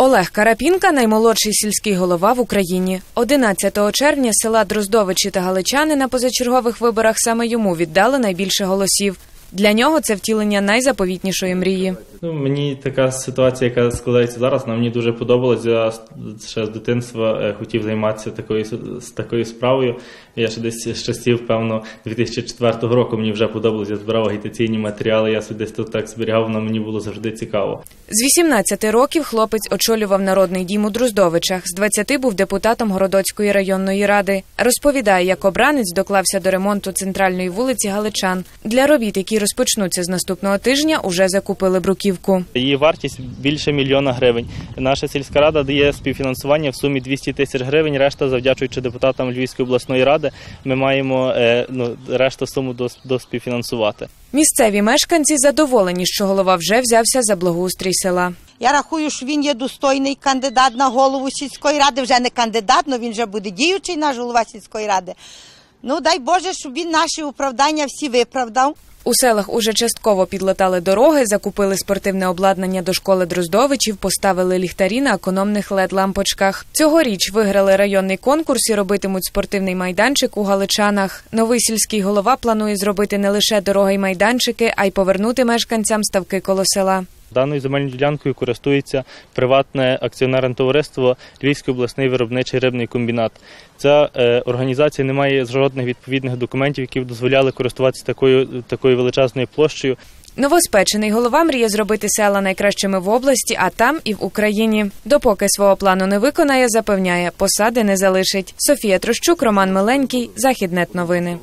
Олег Карапінка наймолодший сільський голова в Україні. 11 червня села Дроздовичі та Галичани на позачергових виборах саме йому віддали найбільше голосів. Для нього це втілення найзаповітнішої мрії. Ну, мені така ситуація, яка складається зараз, вона мені дуже подобалась. Я ще з дитинства е, хотів займатися такою з такою справою. Я ще десь з часів, певно, 2004 року мені вже подобалось. Я збирав агітаційні матеріали. Я собі десь тут так зберігав, воно мені було завжди цікаво. З 18 років хлопець очолював народний дім у Друздовичах. З 20 був депутатом Городоцької районної ради. Розповідає, як обранець доклався до ремонту центральної вулиці Галичан. Для робіт, які розпочнуться з наступного тижня, уже закупили бруківку. Її вартість більше мільйона гривень. Наша сільська рада дає співфінансування в сумі 200 тисяч гривень. Решта, завдячуючи депутатам Львівської обласної ради, ми маємо е, ну, решту суму до, до співфінансувати. Місцеві мешканці задоволені, що голова вже взявся за благоустрій села. Я рахую, що він є достойний кандидат на голову сільської ради. Вже не кандидат, але він вже буде діючий наш голова сільської ради. Ну дай Боже, щоб він наші оправдання всі виправдав. У селах уже частково підлатали дороги, закупили спортивне обладнання до школи Дроздовичів, поставили ліхтарі на економних лед-лампочках. Цьогоріч виграли районний конкурс і робитимуть спортивний майданчик у Галичанах. Новий сільський голова планує зробити не лише дороги й майданчики, а й повернути мешканцям ставки коло села. Даною земельною ділянкою користується приватне акціонерне товариство Львівський обласний виробничий рибний комбінат. Ця е, організація не має жодних відповідних документів, які б дозволяли користуватися такою такою величезною площею. Новоспечений голова мріє зробити села найкращими в області, а там і в Україні. Допоки свого плану не виконає, запевняє, посади не залишить. Софія Трощук, Роман Миленький, Західнет новини.